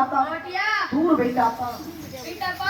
ஆத்தா ஓட்டியா தூரு போயிட்டு ஆத்தா வீட்டப்பா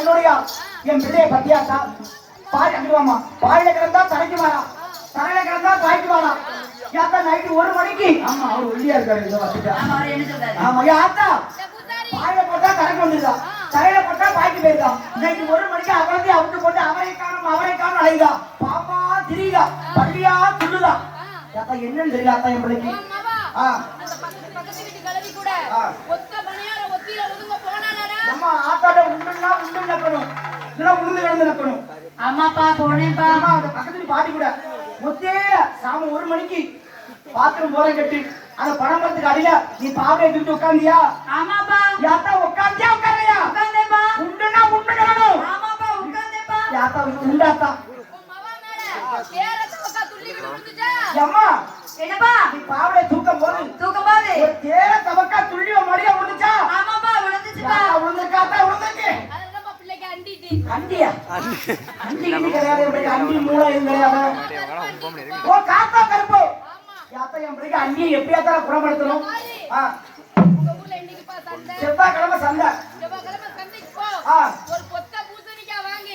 என்னுடைய என் பிள்ளைய பத்தியாத்தா பால் அடிவாமா பாலில கிடந்தா தலைக்கு வாரா தலையில கிடந்தா தாய்க்கு வாரா யாத்தா நைட்டு ஒரு மணிக்கு. ஆமா அவர் ஒல்லியா இருக்காரு இதோ வந்துட்டா ஆமா அவர் யாத்தா இந்த பாயில போட்டா கரைக்கு வந்துருதா தலையில போட்டா பாய்க்கு போயிருதா? நைட்டு ஒரு மணிக்கு அவரத்தை அவுட்டு போட்டு அவரை காணும் அவரை காணும் அழைதா. பாப்பா திரியுதா. பள்ளியா துள்ளுதா யாத்தா என்னன்னு தெரியல அத்தா என் பிள்ளைக்கு. ஆ. ஒத்த பணியார ஒத்தியில ஒதுங்க போனாடா நம்ம ஆத்தாட உண்டுன்னா உண்டு நக்கணும் இல்லைன்னா உளுந்து கிடந்து நக்கணும் அம்மாப்பா போனேப்பா ஆமா அந்த பக்கத்துல பாட்டி கூட. ஒத்தே சாமி ஒரு மணிக்கு பாத்ரூம் போற கட்டி அந்த பணமரத்துக்கு அடியில நீ பாவடை தூக்கிட்டு உட்காந்தியா ஆமாப்பா யாத்தா உட்காந்தியா உட்காரையா உட்காந்தேப்பா உண்டுன்னா உண்டு கிடணும் ஆமாப்பா உட்காந்தேப்பா யாத்தா உண்டாத்தா அம்மா என்னப்பா? நீ பாவடை தூக்கும் போது தூக்கம் தேர தவக்கா துள்ளி மடியா விழுந்துச்சா? ஆமாப்பா விழுந்துச்சுப்பா. விழுந்திருக்காத்தா? அண்டியா அண்டி கிடையாது மூளை கிடையாது ஓ காத்தா கருப்பு. யாத்தா என் பிள்ளைக்கு குணப்படுத்தணும்? செவ்வாய்க்கிழமை சந்தை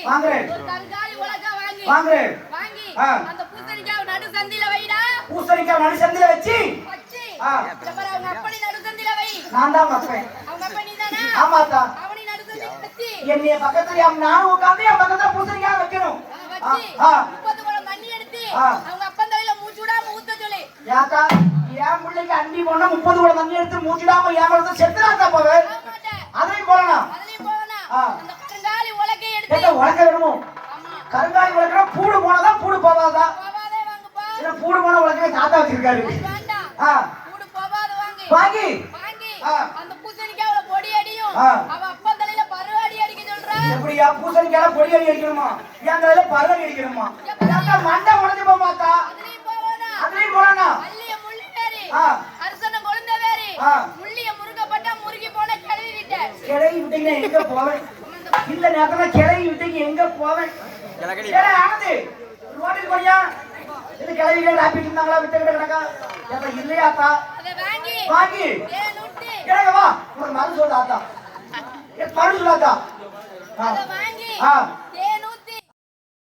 வாங்குறேன். வாங்குறேன். பூசணிக்காய் நடு சந்தில வச்சு. நான் தான் நீதானா ஆமாத்தா அவனை நடு சந்தில வச்சு என்னைய பக்கத்துல என் நானும் உட்காந்து என் பக்கத்துல பூசணிக்காய் வைக்கணும். முப்பது தண்ணி எடுத்து. அவங்க அப்பன் தலையில மூச்சு விடாம ஊத்த சொல்லி. யாத்தா என் பிள்ளைக்கு அண்டி போனா முப்பது கூட தண்ணி எடுத்து மூச்சிடாம என் குழந்தை செத்துறாத்தா போவே? அதையும் போடணும். ஆ. அந்த கருங்காலி உழைக்கிற பூடு போனதா பூடு போவாதே இல்ல பூடு போன உழைக்கிற தாத்தா வச்சிருக்காரு. வாங்கு. வாங்கி. அந்த பூசணிக்காய் பொடி அடியும். எப்படியா பூசணிக்கால பொடி அடி அடிக்கணுமா? என் தலையில பருவடி அடிக்கணுமா? மண்டை உடஞ்சு போக மாத்தா அதுலயும் விட்ட. கிளவி விட்டீங்கன்னா எங்க போவேன்? இந்த நேரத்துல கிளவி விட்டீங்க எங்க போவேன்? ஏடா, ஆனந்தி, ரோட்டுக்கு போனியா? இது கிளவிகள் ராப்பிட்டு இருந்தாங்களா, வித்துக்கிட்டு கிடக்கா? ஏப்பா, இல்லையாத்தா? வாங்கி வாங்கி, ஏன் நுட்டு. கிடக்க வா. உனக்கு மருந்து சொல்லு ஆத்தா. ஏ, மருந்து சொல்லு ஆத்தா. ஆ, அத வாங்கி ஆ,